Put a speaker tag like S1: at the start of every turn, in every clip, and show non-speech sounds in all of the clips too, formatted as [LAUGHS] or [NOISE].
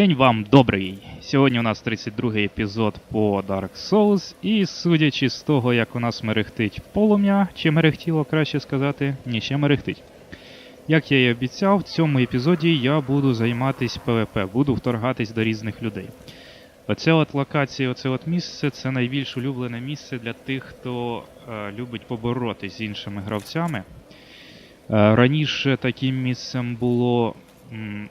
S1: День вам добрий! Сьогодні у нас 32-й епізод по Dark Souls, і судячи з того, як у нас мерехтить полум'я, чи мерехтіло краще сказати, ні, ще мерехтить. Як я і обіцяв, в цьому епізоді я буду займатись ПВП, буду вторгатись до різних людей. Оце от локація, оце от місце це найбільш улюблене місце для тих, хто е, любить поборотись з іншими гравцями. Е, раніше таким місцем було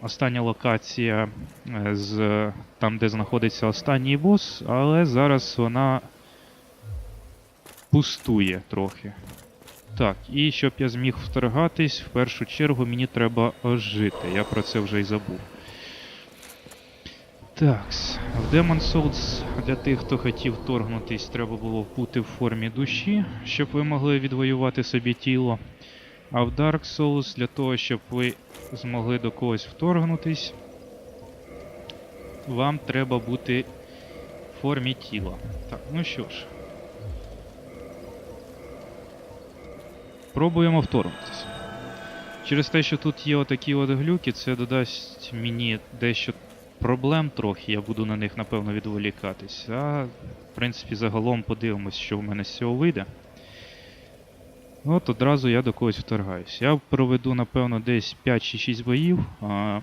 S1: остання локація е, з там, де знаходиться останній бос, але зараз вона пустує трохи. Так, і щоб я зміг вторгатись, в першу чергу мені треба ожити. Я про це вже й забув. Так, в Demon Souls для тих, хто хотів вторгнутись, треба було бути в формі душі, щоб ви могли відвоювати собі тіло. А в Dark Souls для того, щоб ви змогли до когось вторгнутись, вам треба бути в формі тіла. Так, ну що ж. Пробуємо вторгнутися. Через те, що тут є отакі от глюки, це додасть мені дещо проблем трохи, я буду на них напевно відволікатись. А в принципі загалом подивимось, що в мене з цього вийде. От одразу я до когось вторгаюсь. Я проведу, напевно, десь 5 чи 6 боїв. А,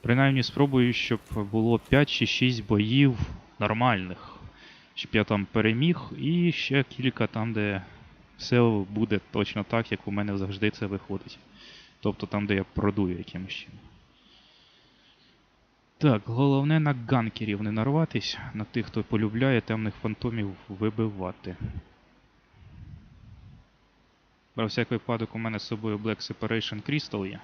S1: принаймні спробую, щоб було 5 чи 6 боїв нормальних. Щоб я там переміг, і ще кілька там, де все буде точно так, як у мене завжди це виходить. Тобто там, де я продую якимось чином. Так, головне на ганкерів не нарватись, на тих, хто полюбляє темних фантомів вибивати. Про всяк випадок у мене з собою Black Separation Crystal є.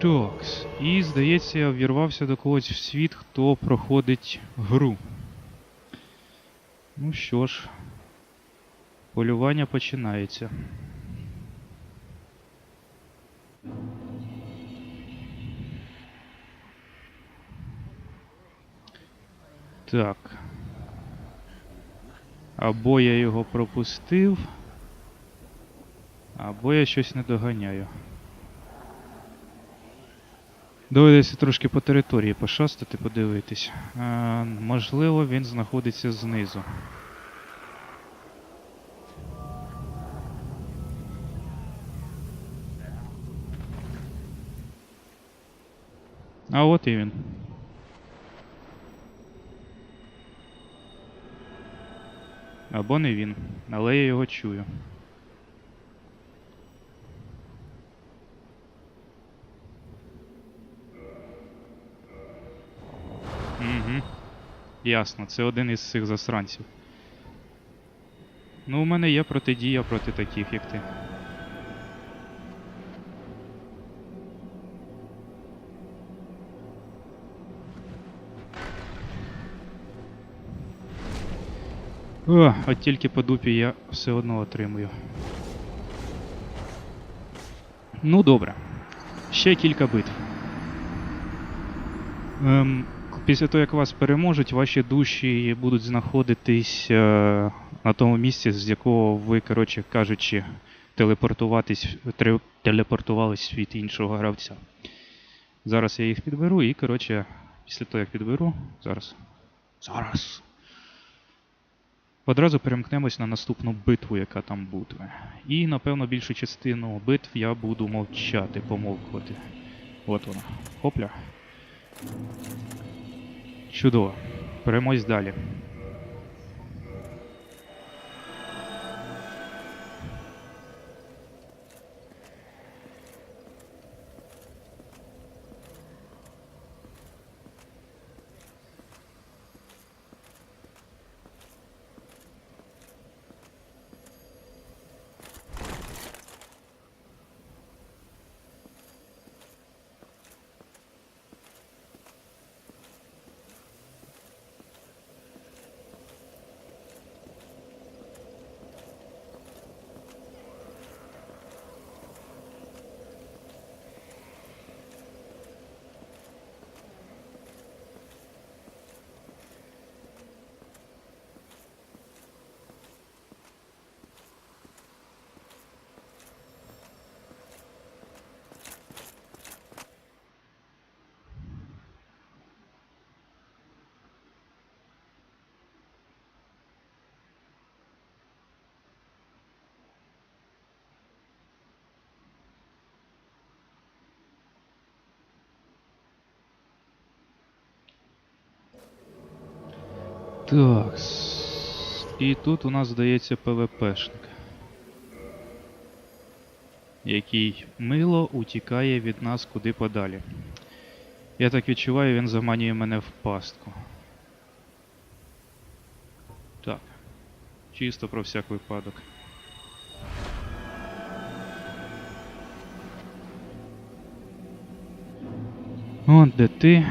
S1: Токс. І здається, я ввірвався до когось в світ, хто проходить гру. Ну що ж, полювання починається. Так. Або я його пропустив, або я щось не доганяю. Доведеться трошки по території пошастати, подивитись. А, можливо, він знаходиться знизу. А от і він. Або не він, але я його чую. Угу. Ясно, це один із цих засранців. Ну, у мене є протидія проти таких, як ти. О, от тільки по дупі я все одно отримую. Ну добре. Ще кілька битв. Ем, після того, як вас переможуть, ваші душі будуть знаходитись е, на тому місці, з якого ви, коротше кажучи, телепортуватись, телепортувались в світ іншого гравця. Зараз я їх підберу і, коротше, після того, як підберу, зараз. Зараз. Одразу перемкнемось на наступну битву, яка там буде. І, напевно, більшу частину битв я буду мовчати, помовкувати. От вона. Хопля. Чудово. Беремось далі. Так. І тут у нас здається ПВПшник. Який мило утікає від нас куди подалі. Я так відчуваю, він заманює мене в пастку. Так. Чисто про всяк випадок. От де ти.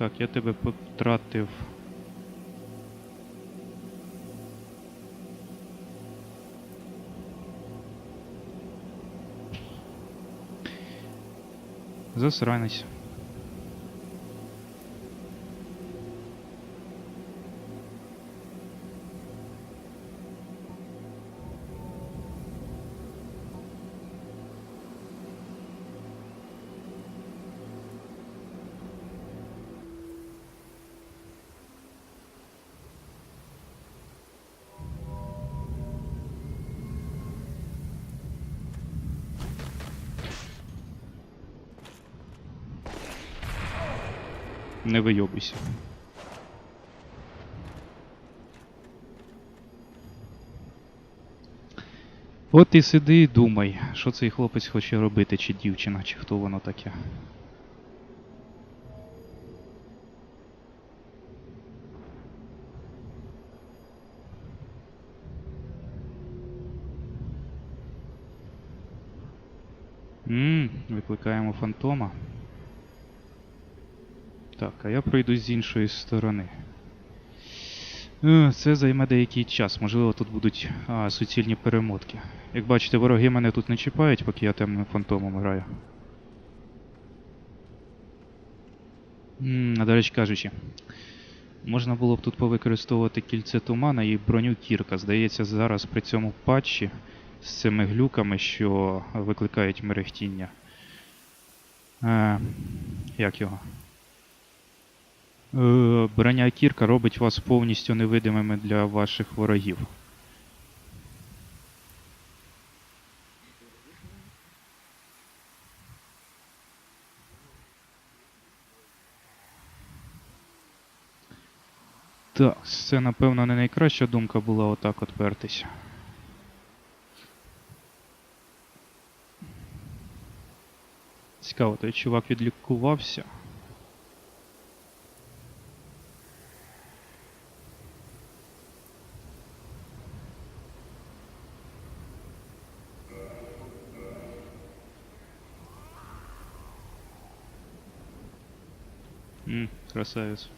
S1: Так, я тебе потратив. Засранець. Не вийобуйся. От і сиди і думай, що цей хлопець хоче робити, чи дівчина, чи хто воно таке. Ммм, викликаємо фантома. Так, а я пройду з іншої сторони. Е, Це займе деякий час. Можливо, тут будуть а, суцільні перемотки. Як бачите, вороги мене тут не чіпають, поки я темним фантомом граю. М, А до речі кажучи, можна було б тут повикористовувати кільце тумана і броню кірка. Здається, зараз при цьому патчі з цими глюками, що викликають мерехтіння. Е, як його? Е, Броня кірка робить вас повністю невидимими для ваших ворогів. Так, це напевно не найкраща думка була отак от пертися. Цікаво, той чувак відлікувався. М, красавец.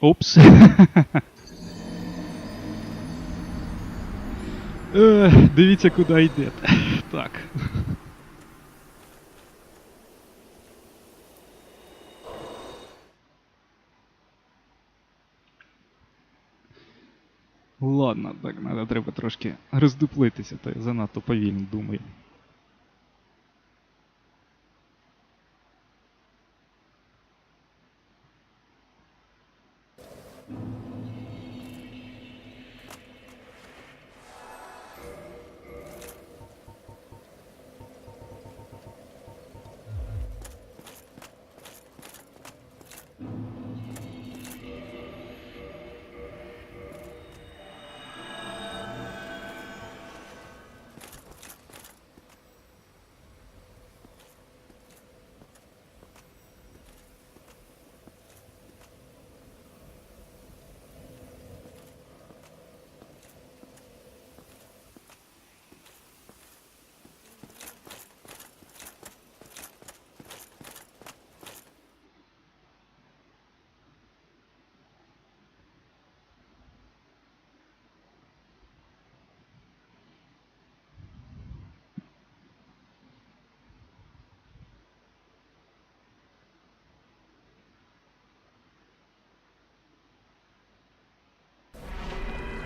S1: Опс. [LAUGHS] Е, Дивіться, куди йдете. Так. Ладно, так, треба трошки роздуплитися, то я занадто повільно думаю.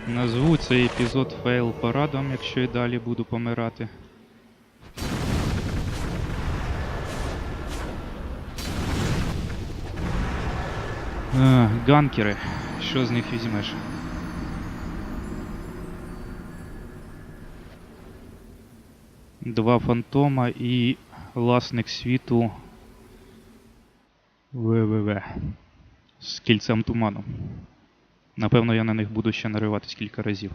S1: Назву цей епізод фейл порадом, якщо і далі буду помирати. А, ганкери. Що з них візьмеш? Два фантома і власник світу ВВВ з кільцем туману. Напевно, я на них буду ще нариватись кілька разів.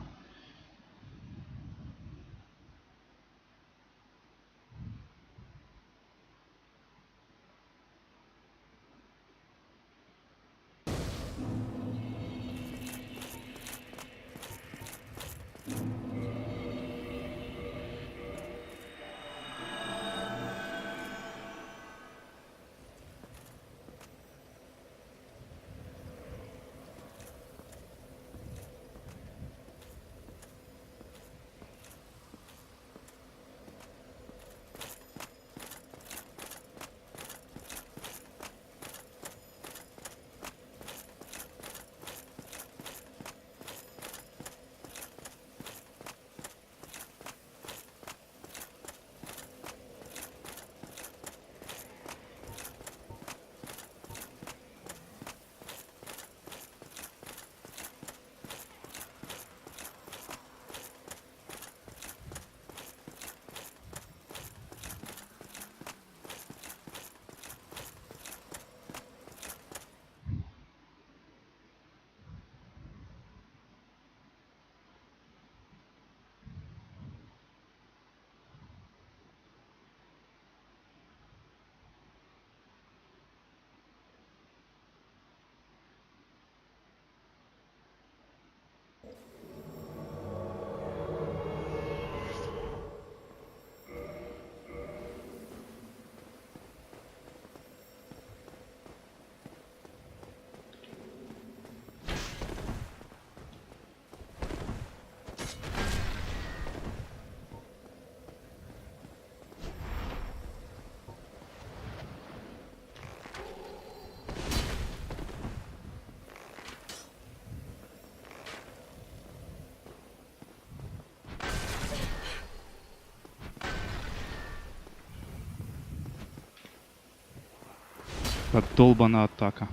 S1: Долбана атака.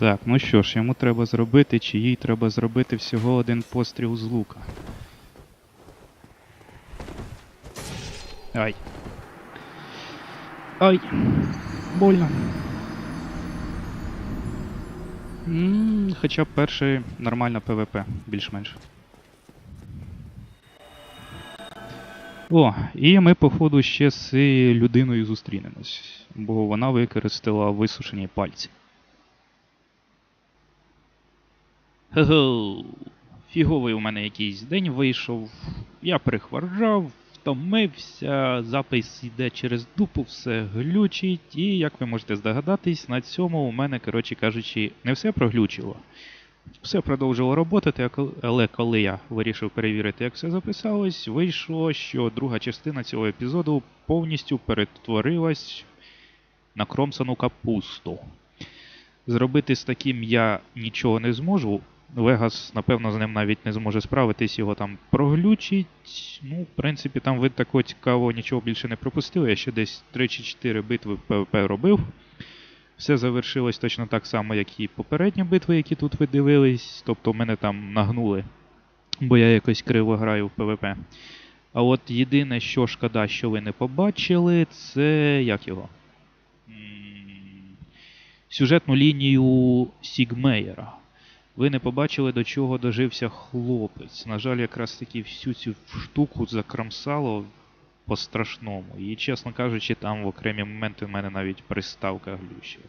S1: Так, ну що ж, йому треба зробити, чи їй треба зробити всього один постріл з лука. Ай. Ай. Больно. м хоча б перший нормальна ПВП, більш-менш. О, і ми, походу, ще з людиною зустрінемось, бо вона використала висушені пальці. Хе-хе, фіговий у мене якийсь день вийшов. Я прихворав, втомився, запис йде через дупу, все глючить, і, як ви можете здогадатись, на цьому у мене, коротше кажучи, не все проглючило. Все продовжило роботати, але коли я вирішив перевірити, як все записалось, вийшло, що друга частина цього епізоду повністю перетворилась на кромсану капусту. Зробити з таким я нічого не зможу. Вегас, напевно, з ним навіть не зможе справитись, його там проглючить. Ну, в принципі, там ви такого цікавого нічого більше не пропустили. Я ще десь 3 чи 4 битви ПВП робив. Все завершилось точно так само, як і попередні битви, які тут ви дивились. Тобто мене там нагнули, бо я якось криво граю в ПВП. А от єдине, що шкода, що ви не побачили, це як його? Сюжетну лінію Сігмеєра. Ви не побачили, до чого дожився хлопець. На жаль, якраз таки всю цю штуку закрамсало по-страшному. І, чесно кажучи, там в окремі моменти в мене навіть приставка глючила.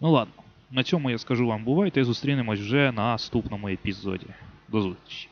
S1: Ну ладно, на цьому я скажу вам бувайте і зустрінемось вже на наступному епізоді. До зустрічі.